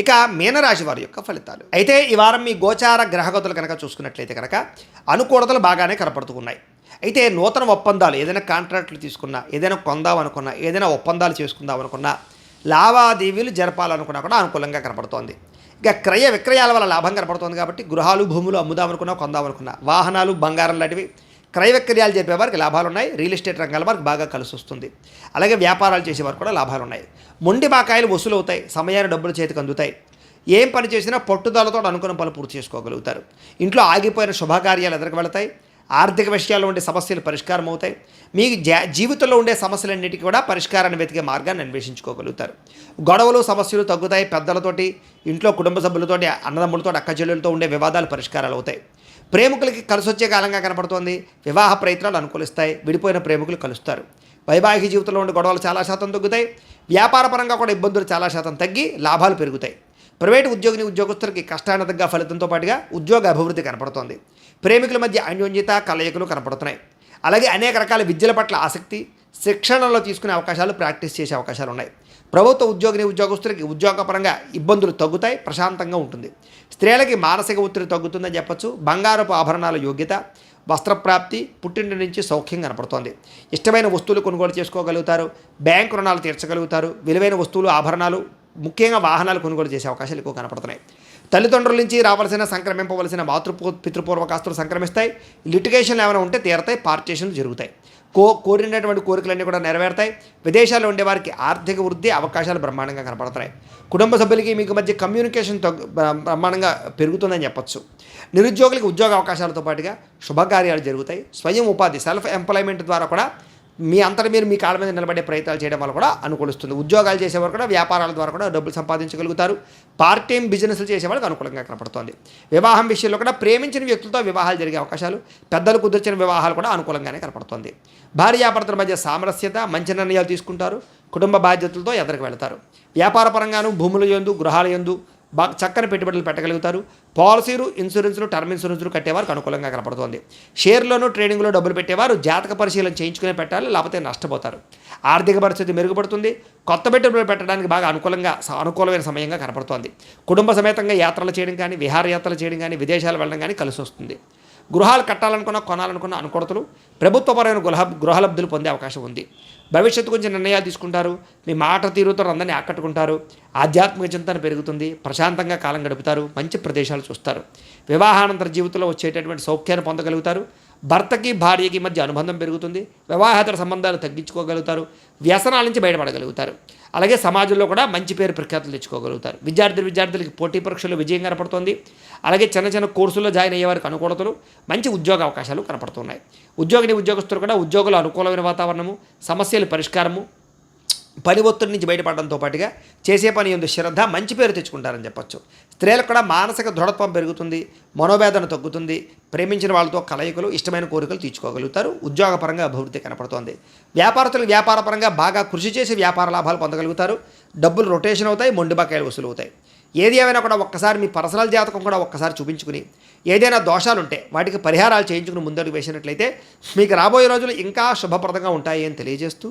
ఇక మీనరాశి వారి యొక్క ఫలితాలు. అయితే ఈ వారం మీ గోచార గ్రహగతులు కనుక చూసుకున్నట్లయితే కనుక అనుకూలతలు బాగానే కనపడుతూ ఉన్నాయి. అయితే నూతన ఒప్పందాలు ఏదైనా కాంట్రాక్టులు తీసుకున్నా ఏదైనా కొందాం అనుకున్నా ఏదైనా ఒప్పందాలు చేసుకుందాం అనుకున్నా లావాదేవీలు జరపాలనుకున్నా కూడా అనుకూలంగా కనపడుతోంది. ఇక క్రయ విక్రయాల వల్ల లాభం కనపడుతోంది కాబట్టి గృహాలు భూములు అమ్ముదామనుకున్నా కొందామనుకున్నా వాహనాలు బంగారం లాంటివి క్రయ విక్రయాలు జరిపే వారికి లాభాలు ఉన్నాయి రియల్ ఎస్టేట్ రంగాల వారికి బాగా కలిసి వస్తుంది అలాగే వ్యాపారాలు చేసే వారికి కూడా లాభాలు ఉన్నాయి మొండి బాకాయలు వసూలు అవుతాయి సమయాన్ని డబ్బులు చేతికి అందుతాయి. ఏం పని చేసినా పట్టుదలతో అనుకున్న పనులు పూర్తి చేసుకోగలుగుతారు. ఇంట్లో ఆగిపోయిన శుభకార్యాలు ఎదురుకు వెళతాయి. ఆర్థిక విషయాల్లో ఉండే సమస్యలు పరిష్కారం అవుతాయి. మీ జా జీవితంలో ఉండే సమస్యలన్నిటికీ కూడా పరిష్కారాన్ని వెతికే మార్గాన్ని అన్వేషించుకోగలుగుతారు. గొడవలు సమస్యలు తగ్గుతాయి. పెద్దలతోటి ఇంట్లో కుటుంబ సభ్యులతోటి అన్నదమ్ములతో అక్క చెల్లెలతో ఉండే వివాదాలు పరిష్కారాలు అవుతాయి. ప్రేమికులకి కలిసి వచ్చే కాలంగా కనపడుతోంది. వివాహ ప్రయత్నాలు అనుకూలిస్తాయి. విడిపోయిన ప్రేమికులు కలుస్తారు. వైవాహిక జీవితంలో ఉండే గొడవలు చాలా శాతం తగ్గుతాయి. వ్యాపారపరంగా కూడా ఇబ్బందులు చాలా శాతం తగ్గి లాభాలు పెరుగుతాయి. ప్రైవేటు ఉద్యోగిని ఉద్యోగస్తులకి కష్టాన్ని తగ్గ ఫలితంతో పాటుగా ఉద్యోగ అభివృద్ధి కనపడుతోంది. ప్రేమికుల మధ్య అన్యోన్యత కలయికలు కనపడుతున్నాయి. అలాగే అనేక రకాల విద్యల పట్ల ఆసక్తి శిక్షణలో తీసుకునే అవకాశాలు ప్రాక్టీస్ చేసే అవకాశాలు ఉన్నాయి. ప్రభుత్వ ఉద్యోగిని ఉద్యోగస్తులకి ఉద్యోగపరంగా ఇబ్బందులు తగ్గుతాయి ప్రశాంతంగా ఉంటుంది. స్త్రీలకి మానసిక ఒత్తిడి తగ్గుతుందని చెప్పచ్చు. బంగారపు ఆభరణాల యోగ్యత వస్త్రప్రాప్తి పుట్టింటి నుంచి సౌఖ్యం కనపడుతోంది. ఇష్టమైన వస్తువులు కొనుగోలు చేసుకోగలుగుతారు బ్యాంకు రుణాలు తీర్చగలుగుతారు విలువైన వస్తువులు ఆభరణాలు ముఖ్యంగా వాహనాలు కొనుగోలు చేసే అవకాశాలు ఎక్కువ కనపడుతున్నాయి. తల్లిదండ్రుల నుంచి రావాల్సిన సంక్రమింపవలసిన మాతృ పితృపూర్వకాస్తులు సంక్రమిస్తాయి. లిటిగేషన్లు ఏమైనా ఉంటే తీరతాయి పార్టీషన్లు జరుగుతాయి. కో కోరినటువంటి కోరికలన్నీ కూడా నెరవేరుతాయి. విదేశాల్లో ఉండే వారికి ఆర్థిక వృద్ధి అవకాశాలు బ్రహ్మాండంగా కనపడతాయి. కుటుంబ సభ్యులకి మీకు మధ్య కమ్యూనికేషన్ బ్రహ్మాండంగా పెరుగుతుందని చెప్పచ్చు. నిరుద్యోగులకి ఉద్యోగ అవకాశాలతో పాటుగా శుభకార్యాలు జరుగుతాయి. స్వయం ఉపాధి సెల్ఫ్ ఎంప్లాయ్మెంట్ ద్వారా కూడా మీ అంతట మీరు మీ కాళ్ళ మీద నిలబడే ప్రయత్నాలు చేయడం వల్ల కూడా అనుకూలిస్తుంది. ఉద్యోగాలు చేసేవారు కూడా వ్యాపారాల ద్వారా కూడా డబ్బులు సంపాదించగలుగుతారు. పార్ట్ టైం బిజినెస్లు చేసేవాళ్ళకి అనుకూలంగా కనపడుతుంది. వివాహం విషయంలో కూడా ప్రేమించిన వ్యక్తులతో వివాహాలు జరిగే అవకాశాలు పెద్దలు కుదిర్చిన వివాహాలు కూడా అనుకూలంగానే కనపడుతుంది. భార్యాభర్తల మధ్య సామరస్యత మంచి నిర్ణయాలు తీసుకుంటారు. కుటుంబ బాధ్యతలతో ఎదరికి వెళతారు. వ్యాపార పరంగాను భూముల యందు గృహాల యందు బాగా చక్కని పెట్టుబడులు పెట్టగలుగుతారు. పాలసీలు ఇన్సూరెన్స్లు టర్మ్ ఇన్సూరెన్స్లు కట్టేవారికి అనుకూలంగా కనపడుతోంది. షేర్లోనూ ట్రేడింగ్లో డబ్బులు పెట్టేవారు జాతక పరిశీలన చేయించుకునే పెట్టాలి లేకపోతే నష్టపోతారు. ఆర్థిక పరిస్థితి మెరుగుపడుతుంది. కొత్త పెట్టుబడులు పెట్టడానికి బాగా అనుకూలంగా అనుకూలమైన సమయంగా కనపడుతోంది. కుటుంబ సమేతంగా యాత్రలు చేయడం కానీ విహారయాత్రలు చేయడం కానీ విదేశాలు వెళ్ళడం కానీ కలిసి వస్తుంది గృహాలు కట్టాలనుకున్న కొనాలనుకున్న అనుకూలతలు ప్రభుత్వపరమైన గృహ గృహలబ్ధులు పొందే అవకాశం ఉంది. భవిష్యత్తు గురించి నిర్ణయాలు తీసుకుంటారు. మీ మాట తీరుతో అందరినీ ఆకట్టుకుంటారు. ఆధ్యాత్మిక చింతన పెరుగుతుంది. ప్రశాంతంగా కాలం గడుపుతారు. మంచి ప్రదేశాలు చూస్తారు. వివాహానంతర జీవితంలో వచ్చేటటువంటి సౌఖ్యాన్ని పొందగలుగుతారు. భర్తకి భార్యకి మధ్య అనుబంధం పెరుగుతుంది. వివాహేతర సంబంధాలు తగ్గించుకోగలుగుతారు. వ్యసనాల నుంచి బయటపడగలుగుతారు. అలాగే సమాజంలో కూడా మంచి పేరు ప్రఖ్యాతులు తెచ్చుకోగలుగుతారు. విద్యార్థులు విద్యార్థులకి పోటీ పరీక్షలు విజయం కనపడుతుంది. అలాగే చిన్న చిన్న కోర్సుల్లో జాయిన్ అయ్యే వారికి అనుకూలతలు మంచి ఉద్యోగ అవకాశాలు కనపడుతున్నాయి. ఉద్యోగిని ఉద్యోగస్తులు కూడా ఉద్యోగులు అనుకూలమైన వాతావరణము సమస్య పరిష్కారము పని ఒత్తిడి నుంచి బయటపడడంతో పాటుగా చేసే పని ఎందు శ్రద్ధ మంచి పేరు తెచ్చుకుంటారని చెప్పొచ్చు. స్త్రీలకు కూడా మానసిక దృఢత్వం పెరుగుతుంది మనోవేదన తగ్గుతుంది ప్రేమించిన వాళ్ళతో కలయికలు ఇష్టమైన కోరికలు తీర్చుకోగలుగుతారు ఉద్యోగపరంగా అభివృద్ధి కనపడుతోంది. వ్యాపారస్తులు వ్యాపారపరంగా బాగా కృషి చేసి వ్యాపార లాభాలు పొందగలుగుతారు డబ్బులు రొటేషన్ అవుతాయి మొండి బకాయిలు వసూలు అవుతాయి ఏది ఏమైనా కూడా ఒక్కసారి మీ పర్సనల్ జాతకం కూడా ఒక్కసారి చూపించుకుని ఏదైనా దోషాలు ఉంటే వాటికి పరిహారాలు చేయించుకుని ముందడుగు వేసినట్లయితే మీకు రాబోయే రోజులు ఇంకా శుభప్రదంగా ఉంటాయి అని తెలియజేస్తూ